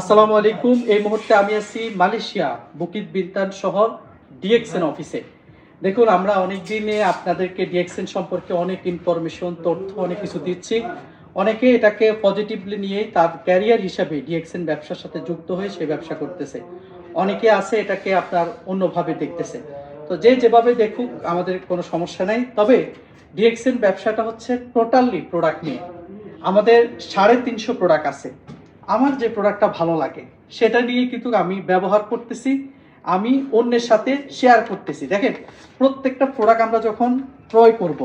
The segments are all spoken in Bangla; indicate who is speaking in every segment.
Speaker 1: আসসালামু আলাইকুম। এই মুহূর্তে আমি আছি মালয়েশিয়া বুকিত বিন্তান শহর ডিএক্সএন অফিসে। দেখুন, আমরা অনেক দিনে আপনাদেরকে ডিএক্সএন সম্পর্কে অনেক ইনফরমেশন তথ্য, অনেক কিছু দিচ্ছি। অনেকে এটাকে পজিটিভলি নিয়ে তার ক্যারিয়ার হিসাবে ডিএক্সএন ব্যবসার সাথে যুক্ত হয়ে সে ব্যবসা করতেছে। অনেকে আছে এটাকে আপনার অন্যভাবে দেখতেছে। তো যে যেভাবে দেখুক, আমাদের কোনো সমস্যা নাই। তবে ডিএক্সএন ব্যবসাটা হচ্ছে টোটালি প্রোডাক্ট নিয়ে। আমাদের সাড়ে তিনশো প্রোডাক্ট আছে। আমার যে প্রোডাক্টটা ভালো লাগে, সেটা নিয়ে কিন্তু আমি ব্যবহার করতেছি, আমি অন্যের সাথে শেয়ার করতেছি। দেখেন, প্রত্যেকটা প্রোডাক্ট আমরা যখন ক্রয় করব।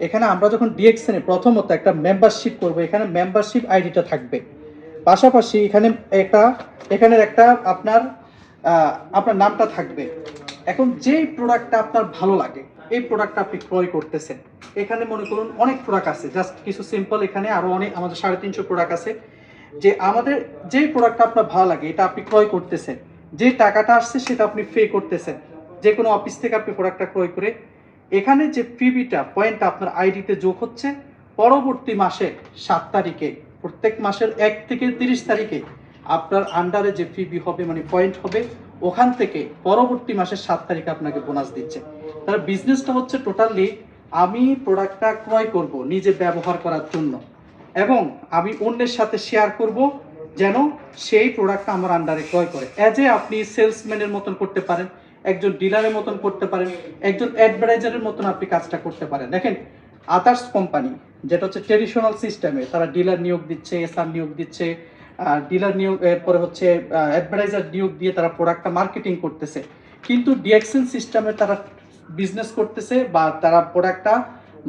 Speaker 1: এখানে আমরা যখন ডিএক্সএনে প্রথমত একটা মেম্বারশিপ করব, এখানে মেম্বারশিপ আইডিটা থাকবে। পাশাপাশি এখানে একটা এখানের একটা আপনার আপনার নামটা থাকবে। এখন যেই প্রোডাক্টটা আপনার ভালো লাগে, এই প্রোডাক্টটা আপনি ক্রয় করতেছেন, এখানে মনে করুন অনেক প্রোডাক্ট আছে। জাস্ট কিছু সিম্পল এখানে আরও অনেক, আমাদের সাড়ে তিনশো প্রোডাক্ট আছে। যে আমাদের যে প্রোডাক্টটা আপনার ভালো লাগে, এটা আপনি ক্রয় করতেছেন, যে টাকাটা আসছে সেটা আপনি পে করতেছেন, যে কোনো অফিস থেকে আপনি প্রোডাক্টটা ক্রয় করে, এখানে যে পিবিটা পয়েন্টটা আপনার আইডিতে যোগ হচ্ছে, পরবর্তী মাসে সাত তারিখে, প্রত্যেক মাসের এক থেকে তিরিশ তারিখে আপনার আন্ডারে যে পিবি হবে মানে পয়েন্ট হবে, ওখান থেকে পরবর্তী মাসের সাত তারিখে আপনাকে বোনাস দিচ্ছে। তার বিজনেসটা হচ্ছে টোটালি আমি প্রোডাক্টটা ক্রয় করব, নিজে ব্যবহার করার জন্য। এবং আমি অন্যের সাথে শেয়ার করব যেন সেই প্রোডাক্টটা আমার আন্ডারে ক্রয় করে। অ্যাজ এ আপনি সেলসম্যানের মতন করতে পারেন, একজন ডিলারের মতন করতে পারেন, একজন অ্যাডভার্টাইজারের মতন আপনি কাজটা করতে পারেন। দেখেন আদার্স কোম্পানি যেটা হচ্ছে ট্রেডিশনাল সিস্টেমে তারা ডিলার নিয়োগ দিচ্ছে এসআর নিয়োগ দিচ্ছে ডিলার নিয়োগ, এরপরে হচ্ছে অ্যাডভার্টাইজার নিয়োগ দিয়ে তারা প্রোডাক্টটা মার্কেটিং করতেছে। কিন্তু ডিএক্সএন সিস্টেমে তারা বিজনেস করতেছে বা তারা প্রোডাক্টটা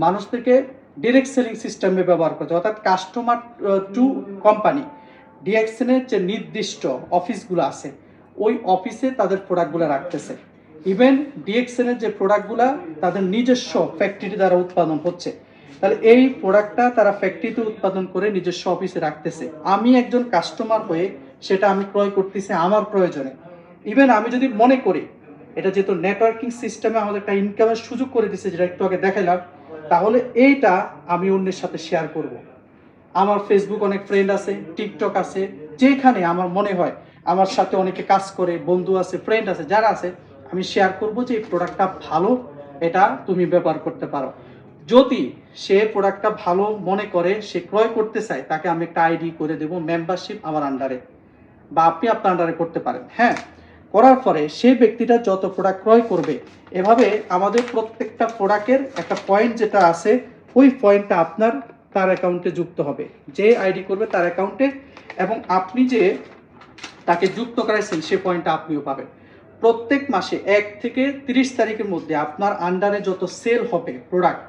Speaker 1: মানুষদেরকে ডিরেক্ট সেলিং সিস্টেমে ব্যবহার করছে। অর্থাৎ কাস্টমার টু কোম্পানি ডিএক্সএনের যে নির্দিষ্ট অফিসগুলো আছে, ওই অফিসে তাদের প্রোডাক্টগুলো রাখতেছে। ইভেন ডিএক্সএনের যে প্রোডাক্টগুলো তাদের নিজস্ব ফ্যাক্টরি দ্বারা উৎপাদন হচ্ছে। তাহলে এই প্রোডাক্টটা তারা ফ্যাক্টরিতে উৎপাদন করে নিজস্ব অফিসে রাখতেছে। আমি একজন কাস্টমার হয়ে সেটা আমি ক্রয় করতেছি আমার প্রয়োজনে। ইভেন আমি যদি মনে করি, এটা যেহেতু নেটওয়ার্কিং সিস্টেমে আমাদের একটা ইনকামের সুযোগ করে দিচ্ছে যেটা একটু আগে দেখাইলাম তাহলে এইটা আমি অন্যের সাথে শেয়ার করব। আমার ফেসবুক অনেক ফ্রেন্ড আছে টিকটক আছে, যেখানে আমার মনে হয় আমার সাথে অনেকে কাজ করে, বন্ধু আছে ফ্রেন্ড আছে, যারা আছে, আমি শেয়ার করব যে এই প্রোডাক্টটা ভালো, এটা তুমি ব্যবহার করতে পারো। যদি সে প্রোডাক্টটা ভালো মনে করে, সে ক্রয় করতে চায়, তাকে আমি একটা আইডি করে দেবো মেম্বারশিপ আমার আন্ডারে বা আপনি আপনার আন্ডারে করতে পারেন। হ্যাঁ করার পরে সেই ব্যক্তিটা যত প্রোডাক্ট ক্রয় করবে, এভাবে আমাদের প্রত্যেকটা প্রোডাক্টের একটা পয়েন্ট যেটা আছে, ওই পয়েন্টটা আপনার তার অ্যাকাউন্টে যুক্ত হবে। যে আইডি করবে তার অ্যাকাউন্টে এবং আপনি যে তাকে যুক্ত করাইছেন, সে পয়েন্টটা আপনিও পাবেন। প্রত্যেক মাসে এক থেকে তিরিশ তারিখের মধ্যে আপনার আন্ডারে যত সেল হবে প্রোডাক্ট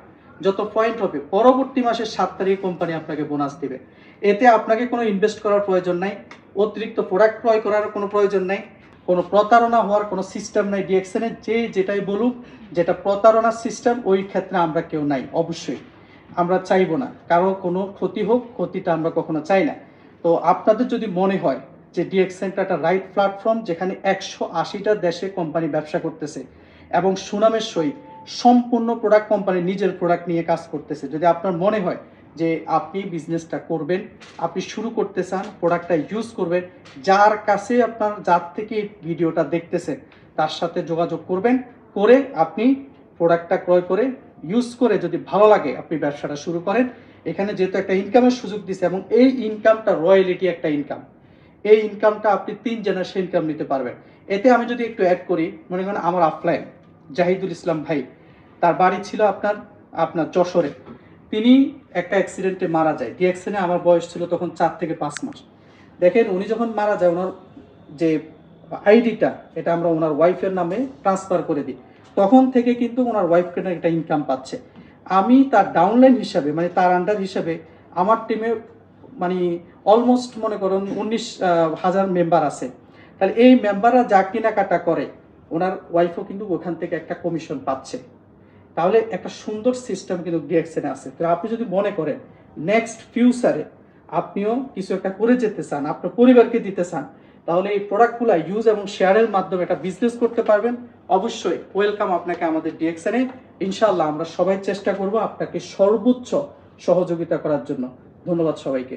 Speaker 1: যত পয়েন্ট হবে, পরবর্তী মাসের সাত তারিখে কোম্পানি আপনাকে বোনাস দিবে। এতে আপনাকে কোনো ইনভেস্ট করার প্রয়োজন নাই, অতিরিক্ত প্রোডাক্ট ক্রয় করার কোনো প্রয়োজন নাই। কোনো প্রতারণা হওয়ার কোনো সিস্টেম নাই ডিএক্সএনের যে যেটাই বলুক, যেটা প্রতারণার সিস্টেম, ওই ক্ষেত্রে আমরা কেউ নাই, অবশ্যই। আমরা চাইব না, কারও কোনো ক্ষতি হোক, ক্ষতিটা আমরা কখনো চাই না। তো আপনাদের যদি মনে হয় যে ডিএক্সএনটা একটা রাইট প্ল্যাটফর্ম যেখানে একশো আশিটা দেশে কোম্পানি ব্যবসা করতেছে এবং সুনামের সহিত সম্পূর্ণ প্রোডাক্ট কোম্পানি নিজের প্রোডাক্ট নিয়ে কাজ করতেছে, যদি আপনার মনে হয় যে আপনি বিজনেসটা করবেন, আপনি শুরু করতে চান প্রোডাক্টটা ইউজ করবেন, যার কাছে আপনার যার থেকে ভিডিওটা দেখতেছেন, তার সাথে যোগাযোগ করবেন, করে আপনি প্রোডাক্টটা ক্রয় করে ইউজ করে যদি ভালো লাগে আপনি ব্যবসাটা শুরু করেন। এখানে যেহেতু একটা ইনকামের সুযোগ দিচ্ছে এবং এই ইনকামটা রয়্যালিটি একটা ইনকাম এই ইনকামটা আপনি তিন জেনারেশন ইনকাম নিতে পারবেন। এতে আমি যদি একটু অ্যাড করি, মনে করেন আমার আফলাইন জাহিদুল ইসলাম ভাই, তার বাড়ি ছিল আপনার আপনার যশোরে। তিনি একটা অ্যাক্সিডেন্টে মারা যায়। ডি অ্যাক্সিডেন্টে আমার বয়স ছিল তখন চার থেকে পাঁচ মাস। দেখেন, উনি যখন মারা যায়, ওনার যে আইডিটা এটা আমরা ওনার ওয়াইফের নামে ট্রান্সফার করে দিই। তখন থেকে কিন্তু ওনার ওয়াইফকে একটা ইনকাম পাচ্ছে। আমি তার ডাউনলাইন হিসাবে মানে তার আন্ডার হিসাবে, আমার টিমে মানে অলমোস্ট মনে করুন উনিশ হাজার মেম্বার আছে। তাহলে এই মেম্বাররা যা কেনাকাটা করে, ওনার ওয়াইফও কিন্তু ওখান থেকে একটা কমিশন পাচ্ছে। তাহলে একটা সুন্দর সিস্টেম কিন্তু ডিএক্সএনে আছে। তো আপনি যদি মনে করেন নেক্সট ফিউচারে আপনিও কিছু একটা করে যেতে চান, আপনার পরিবারকে দিতে চান, তাহলে এই প্রোডাক্টগুলো ইউজ এবং শেয়ারের মাধ্যমে একটা বিজনেস করতে পারবেন। অবশ্যই ওয়েলকাম আপনাকে আমাদের ডিএক্সএনে ইনশাআল্লাহ আমরা সবাই চেষ্টা করব আপনাকে সর্বোচ্চ সহযোগিতা করার জন্য। ধন্যবাদ সবাইকে।